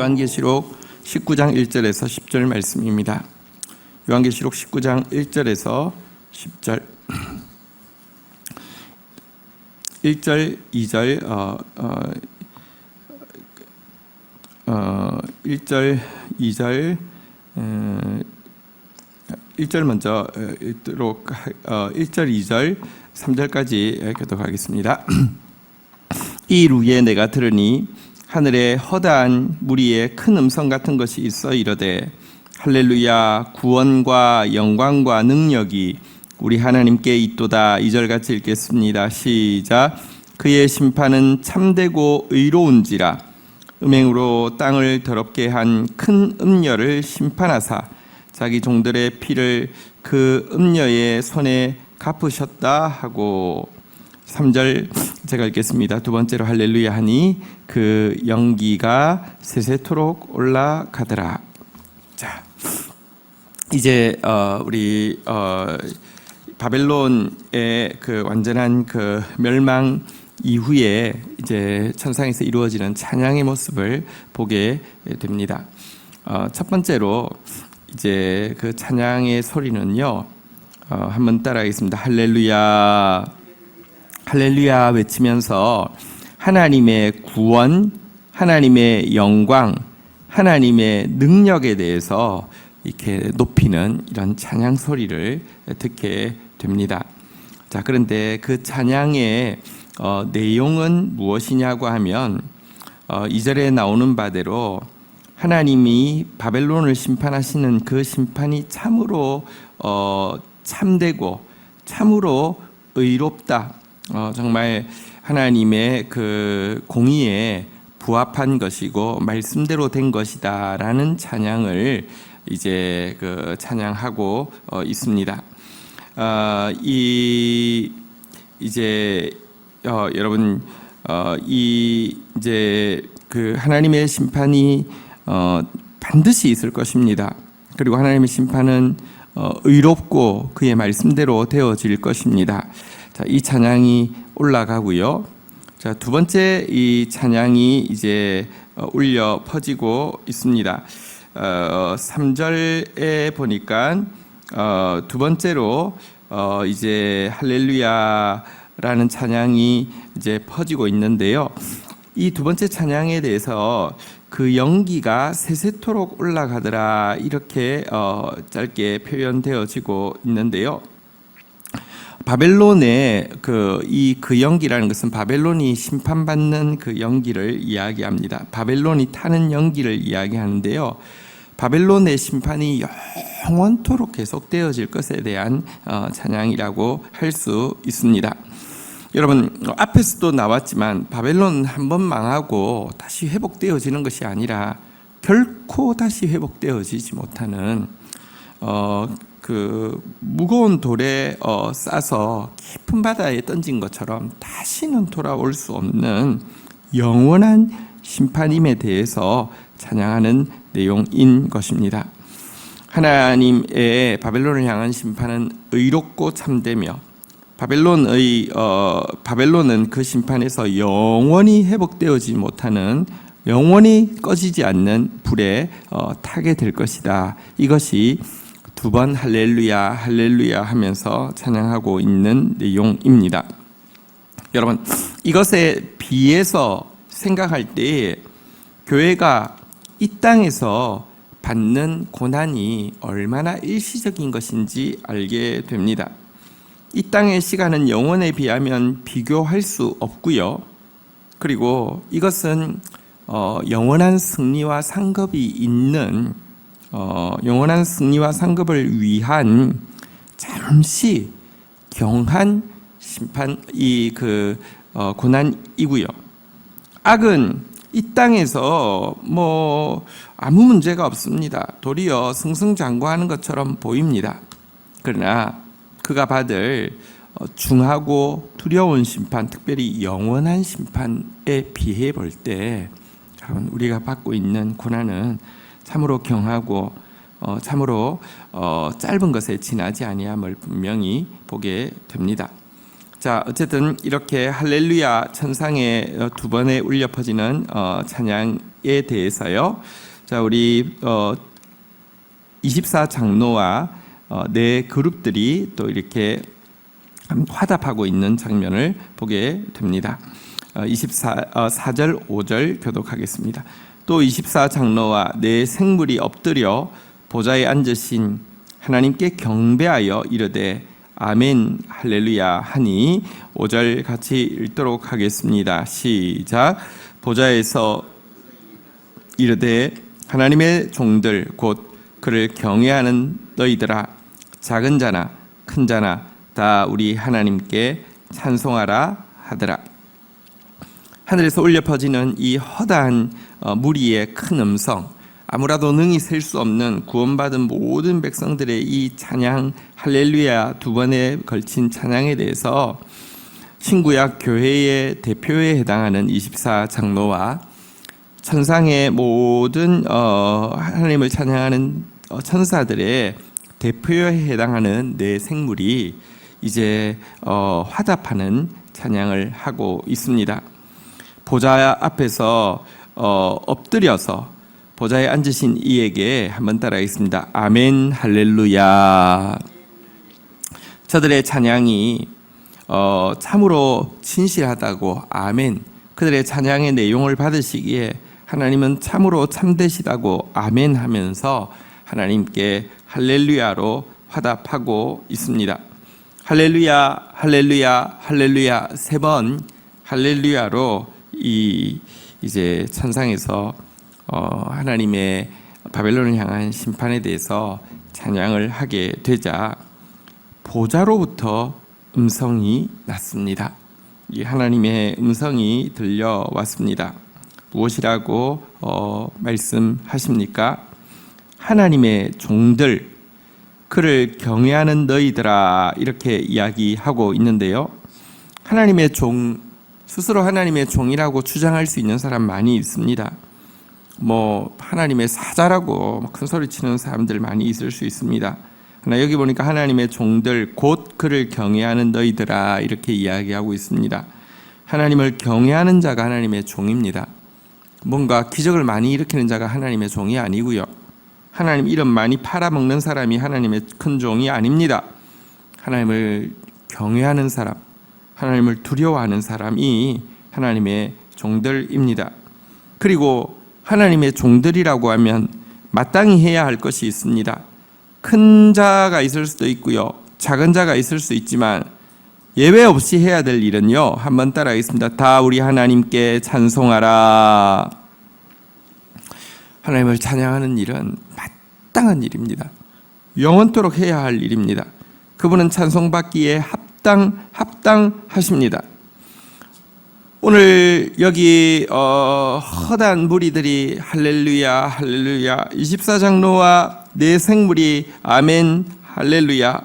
요한계시록 19장 1절에서 10절 말씀입니다. 요한계시록 19장 1절에서 10절 1절, 2절 어, 어, 어, 1절, 2절 어, 1절 먼저 어, 읽도록 하- 어, 1절, 2절, 3절까지 교독하겠습니다. 이 루에 내가 들으니 하늘에 허다한 무리의 큰 음성 같은 것이 있어 이르되 할렐루야 구원과 영광과 능력이 우리 하나님께 있도다. 이절 같이 읽겠습니다. 시작. 그의 심판은 참되고 의로운지라. 음행으로 땅을 더럽게 한 큰 음녀를 심판하사 자기 종들의 피를 그 음녀의 손에 갚으셨다 하고 3절 제가 읽겠습니다. 두 번째로 할렐루야 하니 그 연기가 세세토록 올라가더라. 자, 이제 어, 우리 어, 바벨론의 그 완전한 그 멸망 이후에 이제 천상에서 이루어지는 찬양의 모습을 보게 됩니다. 어, 첫 번째로 이제 그 찬양의 소리는요. 어, 한번 따라하겠습니다. 할렐루야. 할렐루야 외치면서 하나님의 구원, 하나님의 영광, 하나님의 능력에 대해서 이렇게 높이는 이런 찬양 소리를 듣게 됩니다. 자, 그런데 그 찬양의 어, 내용은 무엇이냐고 하면 어, 2절에 나오는 바대로 하나님이 바벨론을 심판하시는 그 심판이 참으로 어, 참되고 참으로 의롭다. 어, 정말 하나님의 그 공의에 부합한 것이고 말씀대로 된 것이다라는 찬양을 이제 그 찬양하고 어, 있습니다. 어, 이 이제 어, 여러분 어, 이 이제 그 하나님의 심판이 어, 반드시 있을 것입니다. 그리고 하나님의 심판은 어, 의롭고 그의 말씀대로 되어질 것입니다. 자, 이 찬양이 올라가고요. 자, 두 번째 이 찬양이 이제 어, 울려 퍼지고 있습니다. 어, 3절에 보니까 어, 두 번째로 어, 이제 할렐루야라는 찬양이 이제 퍼지고 있는데요. 이 두 번째 찬양에 대해서 그 연기가 세세토록 올라가더라 이렇게 어, 짧게 표현되어지고 있는데요. 바벨론의 그 이 그 연기라는 것은 바벨론이 심판받는 그 연기를 이야기합니다. 바벨론이 타는 연기를 이야기하는데요. 바벨론의 심판이 영원토록 계속되어질 것에 대한 어, 찬양이라고 할 수 있습니다. 여러분 앞에서도 나왔지만 바벨론 한 번 망하고 다시 회복되어지는 것이 아니라 결코 다시 회복되어지지 못하는 어, 그 무거운 돌에 어, 싸서 깊은 바다에 던진 것처럼 다시는 돌아올 수 없는 영원한 심판임에 대해서 찬양하는 내용인 것입니다. 하나님의 바벨론을 향한 심판은 의롭고 참되며 바벨론의 어, 바벨론은 그 심판에서 영원히 회복되어지 못하는 영원히 꺼지지 않는 불에 어, 타게 될 것이다. 이것이 두 번 할렐루야 할렐루야 하면서 찬양하고 있는 내용입니다. 여러분 이것에 비해서 생각할 때 교회가 이 땅에서 받는 고난이 얼마나 일시적인 것인지 알게 됩니다. 이 땅의 시간은 영원에 비하면 비교할 수 없고요. 그리고 이것은 어, 영원한 승리와 상급이 있는 어, 영원한 승리와 상급을 위한 잠시 경한 심판 이그 어, 고난이고요. 악은 이 땅에서 뭐 아무 문제가 없습니다. 도리어 승승장구하는 것처럼 보입니다. 그러나 그가 받을 어, 중하고 두려운 심판, 특별히 영원한 심판에 비해 볼 때, 우리가 받고 있는 고난은 참으로 경하고 어, 참으로 어, 짧은 것에 지나지 아니함을 분명히 보게 됩니다. 자, 어쨌든 이렇게 할렐루야 천상에 어, 두 번에 울려 퍼지는 어, 찬양에 대해서요. 자, 우리 어, 24 장로와 어, 네 그룹들이 또 이렇게 화답하고 있는 장면을 보게 됩니다. 어, 24 어, 4절 5절 교독하겠습니다. 또 24장로와 네 생물이 엎드려 보좌에 앉으신 하나님께 경배하여 이르되 아멘 할렐루야 하니 5절 같이 읽도록 하겠습니다. 시작 보좌에서 이르되 하나님의 종들 곧 그를 경외하는 너희들아 작은 자나 큰 자나 다 우리 하나님께 찬송하라 하더라. 하늘에서 울려 퍼지는 이 허다한 어, 무리의 큰 음성, 아무라도 능히 셀 수 없는 구원받은 모든 백성들의 이 찬양 할렐루야 두 번에 걸친 찬양에 대해서 신구약 교회의 대표에 해당하는 24 장로와 천상의 모든 어, 하나님을 찬양하는 어, 천사들의 대표에 해당하는 네 생물이 이제 어, 화답하는 찬양을 하고 있습니다. 보좌 앞에서 어, 엎드려서 보좌에 앉으신 이에게 한번 따라하겠습니다. 아멘 할렐루야. 저들의 찬양이 어, 참으로 진실하다고 아멘. 그들의 찬양의 내용을 받으시기에 하나님은 참으로 참되시다고 아멘 하면서 하나님께 할렐루야로 화답하고 있습니다. 할렐루야, 할렐루야, 할렐루야 세 번 할렐루야로 이 이제 천상에서 어, 하나님의 바벨론을 향한 심판에 대해서 찬양을 하게 되자 보좌로부터 음성이 났습니다. 이 하나님의 음성이 들려왔습니다. 무엇이라고 어, 말씀하십니까? 하나님의 종들 그를 경외하는 너희들아 이렇게 이야기하고 있는데요. 하나님의 종 스스로 하나님의 종이라고 주장할 수 있는 사람 많이 있습니다. 뭐 하나님의 사자라고 큰 소리 치는 사람들 많이 있을 수 있습니다. 그러나 여기 보니까 하나님의 종들 곧 그를 경외하는 너희들아 이렇게 이야기하고 있습니다. 하나님을 경외하는 자가 하나님의 종입니다. 뭔가 기적을 많이 일으키는 자가 하나님의 종이 아니고요. 하나님 이름 많이 팔아먹는 사람이 하나님의 큰 종이 아닙니다. 하나님을 경외하는 사람, 하나님을 두려워하는 사람이 하나님의 종들입니다. 그리고 하나님의 종들이라고 하면 마땅히 해야 할 것이 있습니다. 큰 자가 있을 수도 있고요. 작은 자가 있을 수 있지만 예외 없이 해야 될 일은요. 한번 따라하겠습니다. 다 우리 하나님께 찬송하라. 하나님을 찬양하는 일은 마땅한 일입니다. 영원토록 해야 할 일입니다. 그분은 찬송받기에 합 당 합당하십니다. 오늘 여기 어, 허단 무리들이 할렐루야 할렐루야 24장로와 내 생물이 아멘 할렐루야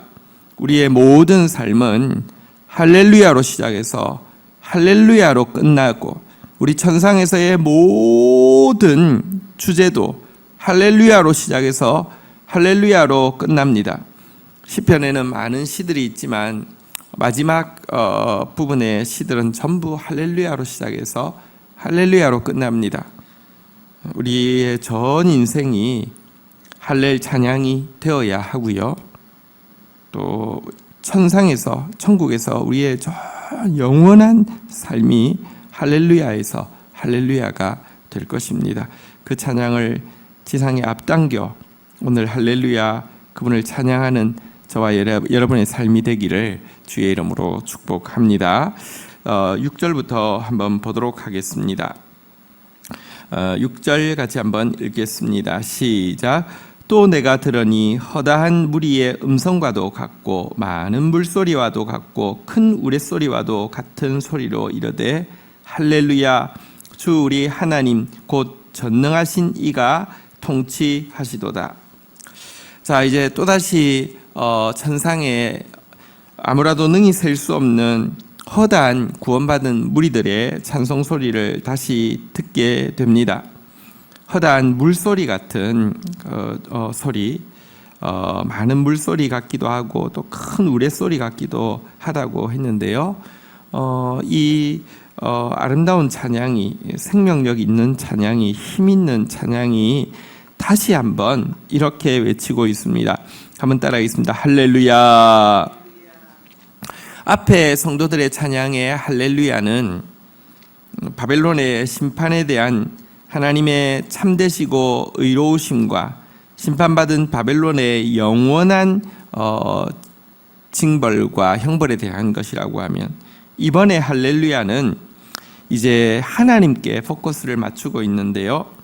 우리의 모든 삶은 할렐루야로 시작해서 할렐루야로 끝나고 우리 천상에서의 모든 주제도 할렐루야로 시작해서 할렐루야로 끝납니다. 시편에는 많은 시들이 있지만 마지막 어, 부분의 시들은 전부 할렐루야로 시작해서 할렐루야로 끝납니다. 우리의 전 인생이 할렐 찬양이 되어야 하고요. 또 천상에서 천국에서 우리의 저 영원한 삶이 할렐루야에서 할렐루야가 될 것입니다. 그 찬양을 지상에 앞당겨 오늘 할렐루야 그분을 찬양하는 저와 여러분의 삶이 되기를 주의 이름으로 축복합니다. 어, 6절부터 한번 보도록 하겠습니다. 어, 6절 같이 한번 읽겠습니다. 시작. 또 내가 들으니 허다한 무리의 음성과도 같고 많은 물소리와도 같고 큰 우레소리와도 같은 소리로 이르되 할렐루야 주 우리 하나님 곧 전능하신 이가 통치하시도다. 자 이제 또다시 어, 천상에 아무라도 능히 셀 수 없는 허다한 구원받은 무리들의 찬송 소리를 다시 듣게 됩니다. 허다한 물소리 같은 어, 어, 소리, 어, 많은 물소리 같기도 하고 또 큰 우레소리 같기도 하다고 했는데요. 어, 이 어, 아름다운 찬양이 생명력 있는 찬양이 힘 있는 찬양이 다시 한번 이렇게 외치고 있습니다. 한번 따라하겠습니다. 할렐루야. 앞에 성도들의 찬양의 할렐루야는 바벨론의 심판에 대한 하나님의 참되시고 의로우심과 심판받은 바벨론의 영원한 어, 징벌과 형벌에 대한 것이라고 하면 이번에 할렐루야는 이제 하나님께 포커스를 맞추고 있는데요.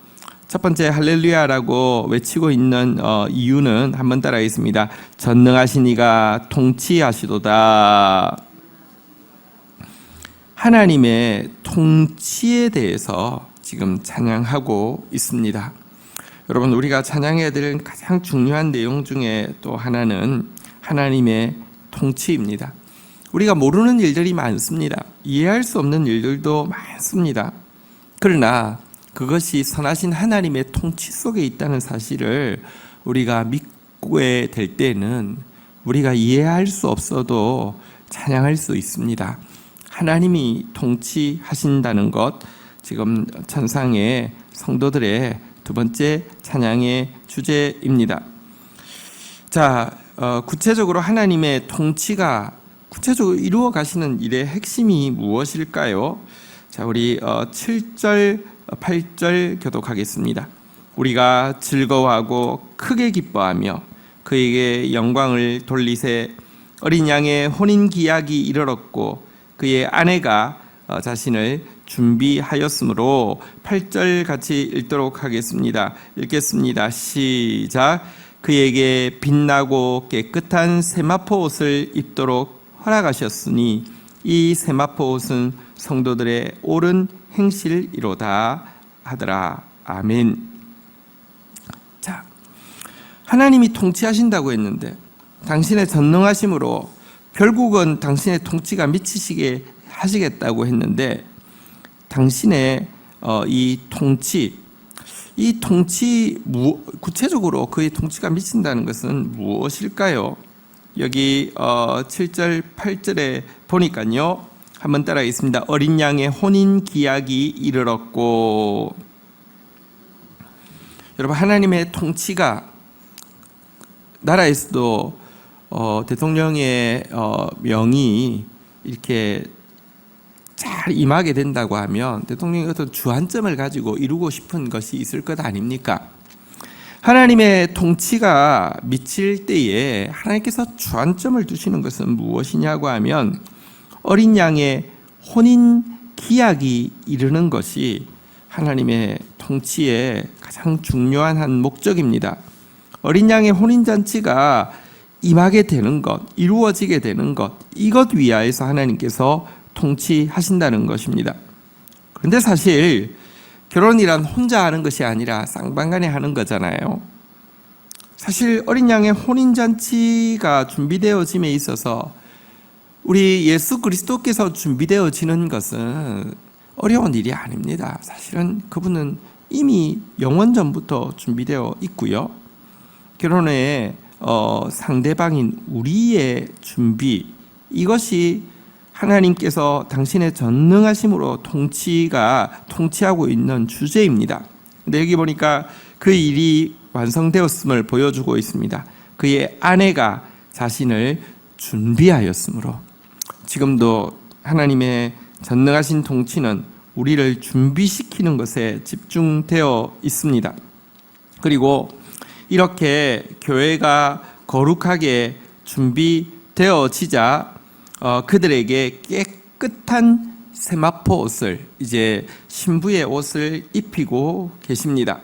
첫 번째 할렐루야라고 외치고 있는 어, 이유는 한번 따라하겠습니다. 전능하신 이가 통치하시도다. 하나님의 통치에 대해서 지금 찬양하고 있습니다. 여러분 우리가 찬양해야 될 가장 중요한 내용 중에 또 하나는 하나님의 통치입니다. 우리가 모르는 일들이 많습니다. 이해할 수 없는 일들도 많습니다. 그러나 그것이 선하신 하나님의 통치 속에 있다는 사실을 우리가 믿게 될 때는 우리가 이해할 수 없어도 찬양할 수 있습니다. 하나님이 통치하신다는 것, 지금 천상의 성도들의 두 번째 찬양의 주제입니다. 자, 어, 구체적으로 하나님의 통치가 구체적으로 이루어 가시는 일의 핵심이 무엇일까요? 자, 우리 어, 7절, 8절 교독하겠습니다. 우리가 즐거워하고 크게 기뻐하며 그에게 영광을 돌리세 어린 양의 혼인 기약이 이르렀고 그의 아내가 어, 자신을 준비하였으므로 8절 같이 읽도록 하겠습니다. 읽겠습니다. 시작. 그에게 빛나고 깨끗한 세마포 옷을 입도록 허락하셨으니 이 세마포 옷은 성도들의 옳은 행실이로다 하더라. 아멘. 자, 하나님이 통치하신다고 했는데 당신의 전능하심으로 결국은 당신의 통치가 미치시게 하시겠다고 했는데 당신의 어, 이 통치, 이 통치 구체적으로 그의 통치가 미친다는 것은 무엇일까요? 여기 어, 7절 8절에 보니까요. 한번 따라하겠습니다. 어린 양의 혼인 기약이 이르렀고 여러분 하나님의 통치가 나라에서도 어, 대통령의 어, 명이 이렇게 잘 임하게 된다고 하면 대통령이 어떤 주안점을 가지고 이루고 싶은 것이 있을 것 아닙니까? 하나님의 통치가 미칠 때에 하나님께서 주안점을 두시는 것은 무엇이냐고 하면 어린 양의 혼인 기약이 이르는 것이 하나님의 통치의 가장 중요한 한 목적입니다. 어린 양의 혼인 잔치가 임하게 되는 것, 이루어지게 되는 것, 이것 위하여서 하나님께서 통치하신다는 것입니다. 그런데 사실 결혼이란 혼자 하는 것이 아니라 쌍방간에 하는 거잖아요. 사실 어린 양의 혼인 잔치가 준비되어짐에 있어서 우리 예수 그리스도께서 준비되어지는 것은 어려운 일이 아닙니다. 사실은 그분은 이미 영원 전부터 준비되어 있고요. 결혼에 어, 상대방인 우리의 준비 이것이 하나님께서 당신의 전능하심으로 통치가 통치하고 있는 주제입니다. 근데 여기 보니까 그 일이 완성되었음을 보여주고 있습니다. 그의 아내가 자신을 준비하였으므로 지금도 하나님의 전능하신 통치는 우리를 준비시키는 것에 집중되어 있습니다. 그리고 이렇게 교회가 거룩하게 준비되어지자 어, 그들에게 깨끗한 세마포 옷을 이제 신부의 옷을 입히고 계십니다.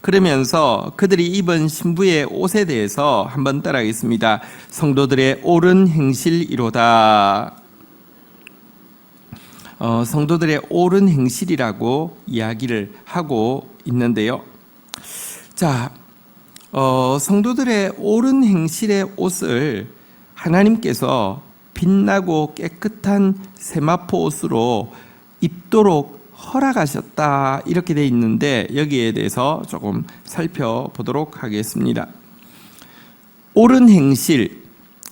그러면서 그들이 입은 신부의 옷에 대해서 한번 따라하겠습니다. 성도들의 옳은 행실이로다. 어, 성도들의 옳은 행실이라고 이야기를 하고 있는데요. 자, 어, 성도들의 옳은 행실의 옷을 하나님께서 빛나고 깨끗한 세마포 옷으로 입도록 허락하셨다 이렇게 돼 있는데 여기에 대해서 조금 살펴보도록 하겠습니다. 옳은 행실,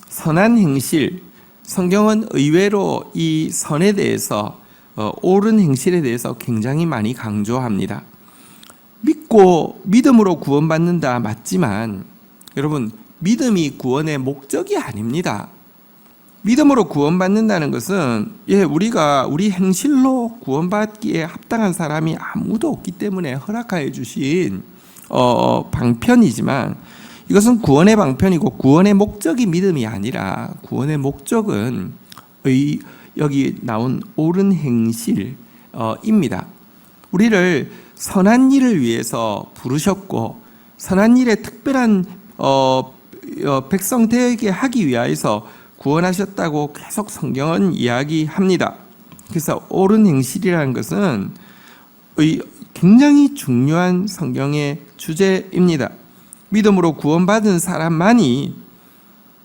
선한 행실, 성경은 의외로 이 선에 대해서 어, 옳은 행실에 대해서 굉장히 많이 강조합니다. 믿고 믿음으로 구원받는다 맞지만 여러분 믿음이 구원의 목적이 아닙니다. 믿음으로 구원받는다는 것은 예 우리가 우리 행실로 구원받기에 합당한 사람이 아무도 없기 때문에 허락하여 주신 어, 방편이지만 이것은 구원의 방편이고 구원의 목적이 믿음이 아니라 구원의 목적은 의, 여기 나온 옳은 행실입니다. 우리를 선한 일을 위해서 부르셨고 선한 일에 특별한 어, 어, 백성 되게 하기 위하여서 구원하셨다고 계속 성경은 이야기합니다. 그래서 옳은 행실이라는 것은 의, 굉장히 중요한 성경의 주제입니다. 믿음으로 구원받은 사람만이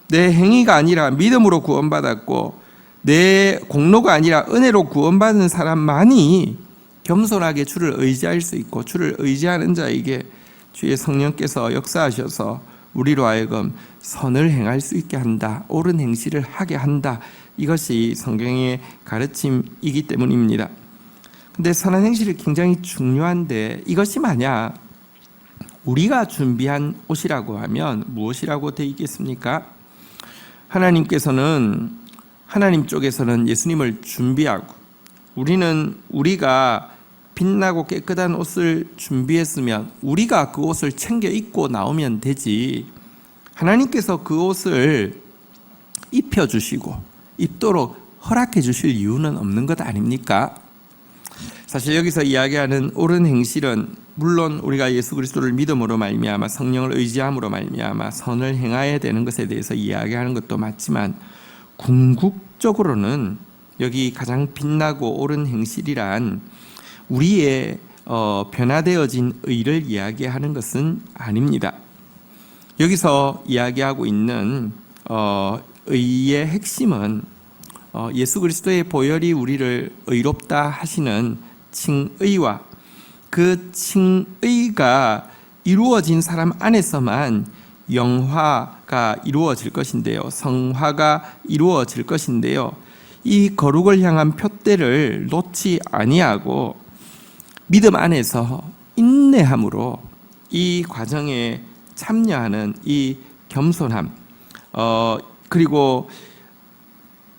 내 행위가 아니라 믿음으로 구원받았고 내 공로가 아니라 은혜로 구원받은 사람만이 겸손하게 주를 의지할 수 있고 주를 의지하는 자에게 주의 성령께서 역사하셔서 우리로 하여금 선을 행할 수 있게 한다. 옳은 행실을 하게 한다. 이것이 성경의 가르침이기 때문입니다. 근데 선한 행실이 굉장히 중요한데 이것이 만약 우리가 준비한 옷이라고 하면 무엇이라고 되어 있겠습니까? 하나님께서는 하나님 쪽에서는 예수님을 준비하고 우리는 우리가 빛나고 깨끗한 옷을 준비했으면 우리가 그 옷을 챙겨 입고 나오면 되지. 하나님께서 그 옷을 입혀 주시고 입도록 허락해 주실 이유는 없는 것 아닙니까? 사실 여기서 이야기하는 옳은 행실은 물론 우리가 예수 그리스도를 믿음으로 말미암아 성령을 의지함으로 말미암아 선을 행해야 되는 것에 대해서 이야기하는 것도 맞지만 궁극적으로는 여기 가장 빛나고 옳은 행실이란 우리의 어, 변화되어진 의를 이야기하는 것은 아닙니다. 여기서 이야기하고 있는 어, 의의 핵심은 어, 예수 그리스도의 보혈이 우리를 의롭다 하시는 칭의와 그 칭의가 이루어진 사람 안에서만 영화가 이루어질 것인데요. 성화가 이루어질 것인데요. 이 거룩을 향한 표대를 놓지 아니하고 믿음 안에서 인내함으로 이 과정에 참여하는 이 겸손함, 어, 그리고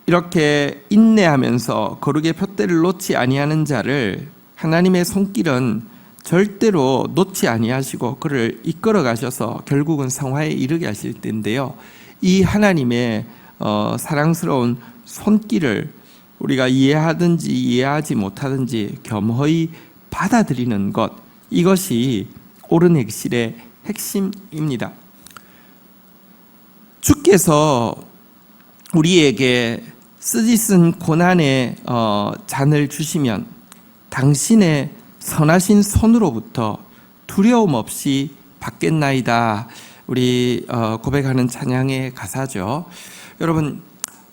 이렇게 인내하면서 거룩의 표대를 놓지 아니하는 자를 하나님의 손길은 절대로 놓지 아니하시고 그를 이끌어 가셔서 결국은 성화에 이르게 하실 텐데요. 이 하나님의 어, 사랑스러운 손길을 우리가 이해하든지 이해하지 못하든지 겸허히 받아들이는 것 이것이 옳은 핵실의 핵심입니다. 주께서 우리에게 쓰디쓴 고난의 어, 잔을 주시면 당신의 선하신 손으로부터 두려움 없이 받겠나이다. 우리 어, 고백하는 찬양의 가사죠. 여러분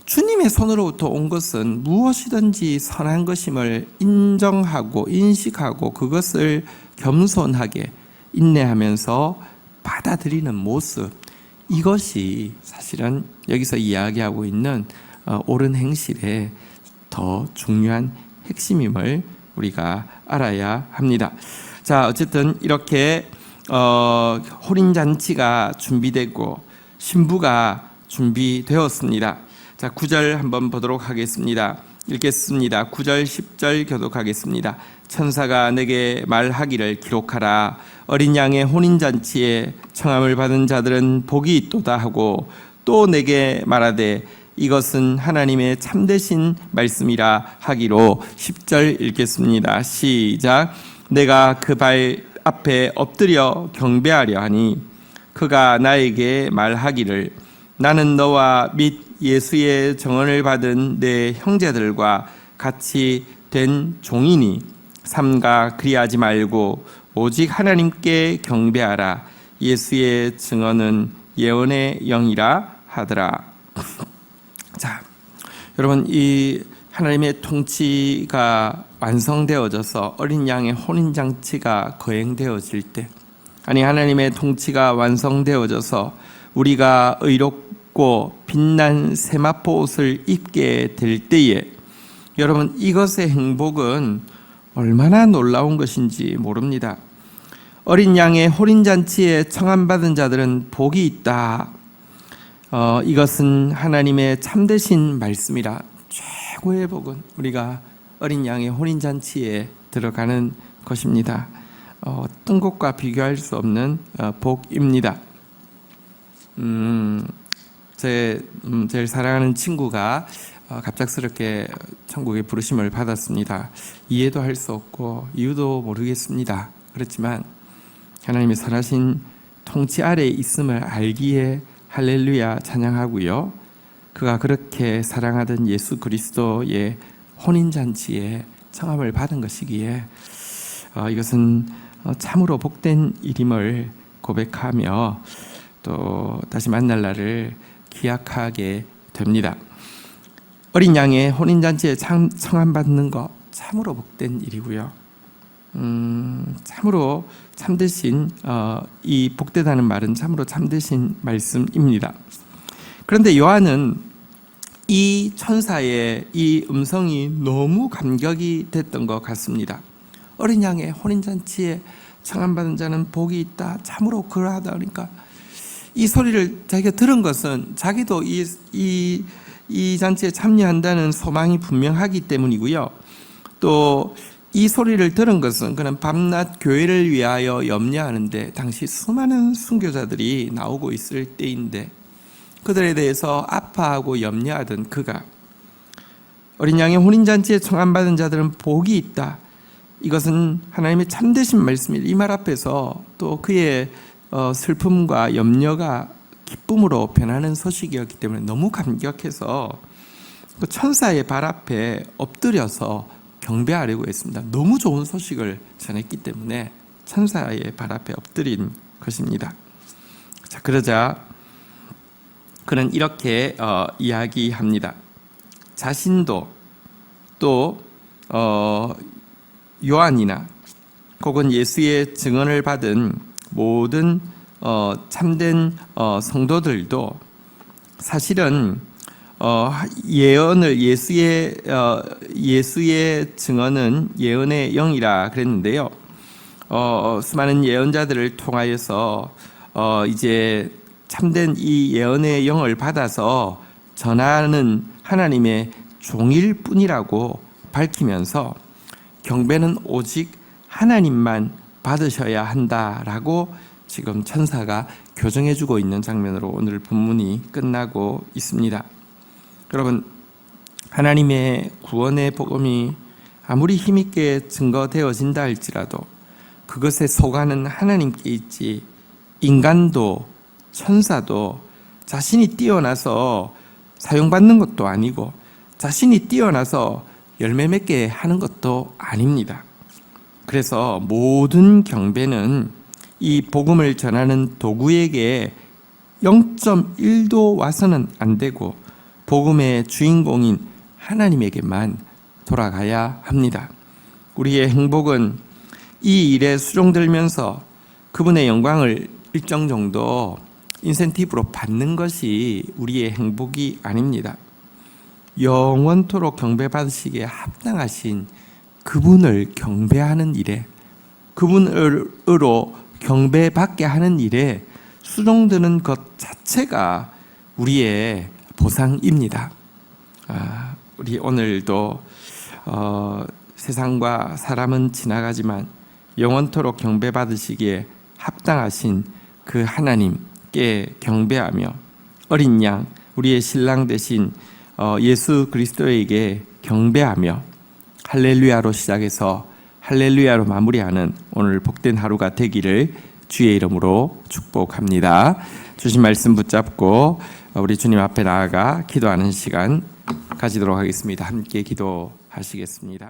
주님의 손으로부터 온 것은 무엇이든지 선한 것임을 인정하고 인식하고 그것을 겸손하게 인내하면서 받아들이는 모습 이것이 사실은 여기서 이야기하고 있는 어, 옳은 행실의 더 중요한 핵심임을 우리가 알아야 합니다. 자, 어쨌든 이렇게 어, 혼인 잔치가 준비되고 신부가 준비되었습니다. 자, 9절 한번 보도록 하겠습니다. 읽겠습니다. 9절 10절 교독하겠습니다. 천사가 내게 말하기를 기록하라 어린 양의 혼인 잔치에 청함을 받은 자들은 복이 있도다 하고 또 내게 말하되 이것은 하나님의 참되신 말씀이라 하기로 10절 읽겠습니다. 시작 내가 그 발 앞에 엎드려 경배하려 하니 그가 나에게 말하기를 나는 너와 및 예수의 정언을 받은 내 형제들과 같이 된 종이니 삼가 그리하지 말고 오직 하나님께 경배하라 예수의 증언은 예언의 영이라 하더라. 자, 여러분 이 하나님의 통치가 완성되어져서 어린 양의 혼인 장치가 거행되어질 때 아니 하나님의 통치가 완성되어져서 우리가 의롭고 빛난 세마포 옷을 입게 될 때에 여러분 이것의 행복은 얼마나 놀라운 것인지 모릅니다. 어린 양의 호린 잔치에 청함받은 자들은 복이 있다. 어, 이것은 하나님의 참되신 말씀이라 최고의 복은 우리가 어린 양의 혼인 잔치에 들어가는 것입니다. 어, 어떤 것과 비교할 수 없는 어, 복입니다. 음, 제 음, 제일 사랑하는 친구가 어, 갑작스럽게 천국의 부르심을 받았습니다. 이해도 할 수 없고 이유도 모르겠습니다. 그렇지만 하나님의 선하신 통치 아래에 있음을 알기에 할렐루야 찬양하고요. 그가 그렇게 사랑하던 예수 그리스도의 혼인 잔치에 청함을 받은 것이기에 어, 이것은 어, 참으로 복된 일임을 고백하며 또 다시 만날 날을 기약하게 됩니다. 어린 양의 혼인 잔치에 참, 청함 받는 것 참으로 복된 일이고요. 음, 참으로 참되신 어, 이 복되다는 말은 참으로 참되신 말씀입니다. 그런데 요한은 이 천사의 이 음성이 너무 감격이 됐던 것 같습니다. 어린 양의 혼인 잔치에 청함받은 자는 복이 있다. 참으로 그러하다 그러니까 이 소리를 자기가 들은 것은 자기도 이, 이, 이 잔치에 참여한다는 소망이 분명하기 때문이고요. 또 이 소리를 들은 것은 그는 밤낮 교회를 위하여 염려하는데 당시 수많은 순교자들이 나오고 있을 때인데 그들에 대해서 아파하고 염려하던 그가 어린 양의 혼인 잔치에 청함받은 자들은 복이 있다. 이것은 하나님의 참되신 말씀이 이 말 앞에서 또 그의 어, 슬픔과 염려가 기쁨으로 변하는 소식이었기 때문에 너무 감격해서 그 천사의 발 앞에 엎드려서 경배하려고 했습니다. 너무 좋은 소식을 전했기 때문에 천사의 발 앞에 엎드린 것입니다. 자, 그러자 그는 이렇게 어, 이야기합니다. 자신도 또 어, 요한이나 혹은 예수의 증언을 받은 모든 어, 참된 어, 성도들도 사실은 어, 예언을 예수의 어, 예수의 증언은 예언의 영이라 그랬는데요. 어, 수많은 예언자들을 통하여서 어, 이제 참된 이 예언의 영을 받아서 전하는 하나님의 종일 뿐이라고 밝히면서 경배는 오직 하나님만 받으셔야 한다라고 지금 천사가 교정해주고 있는 장면으로 오늘 본문이 끝나고 있습니다. 여러분 하나님의 구원의 복음이 아무리 힘있게 증거되어진다 할지라도 그것에 속하는 하나님께 있지 인간도 천사도 자신이 뛰어나서 사용받는 것도 아니고 자신이 뛰어나서 열매 맺게 하는 것도 아닙니다. 그래서 모든 경배는 이 복음을 전하는 도구에게 0.1도 와서는 안 되고 복음의 주인공인 하나님에게만 돌아가야 합니다. 우리의 행복은 이 일에 수종들면서 그분의 영광을 일정 정도 인센티브로 받는 것이 우리의 행복이 아닙니다. 영원토록 경배받으시기에 합당하신 그분을 경배하는 일에 그분으로 경배받게 하는 일에 수종드는 것 자체가 우리의 보상입니다. 아, 우리 오늘도 어, 세상과 사람은 지나가지만 영원토록 경배받으시기에 합당하신 그 하나님께 경배하며 어린 양 우리의 신랑 대신 어, 예수 그리스도에게 경배하며 할렐루야로 시작해서 할렐루야로 마무리하는 오늘 복된 하루가 되기를 주의 이름으로 축복합니다. 주신 말씀 붙잡고 우리 주님 앞에 나아가 기도하는 시간 가지도록 하겠습니다. 함께 기도하시겠습니다.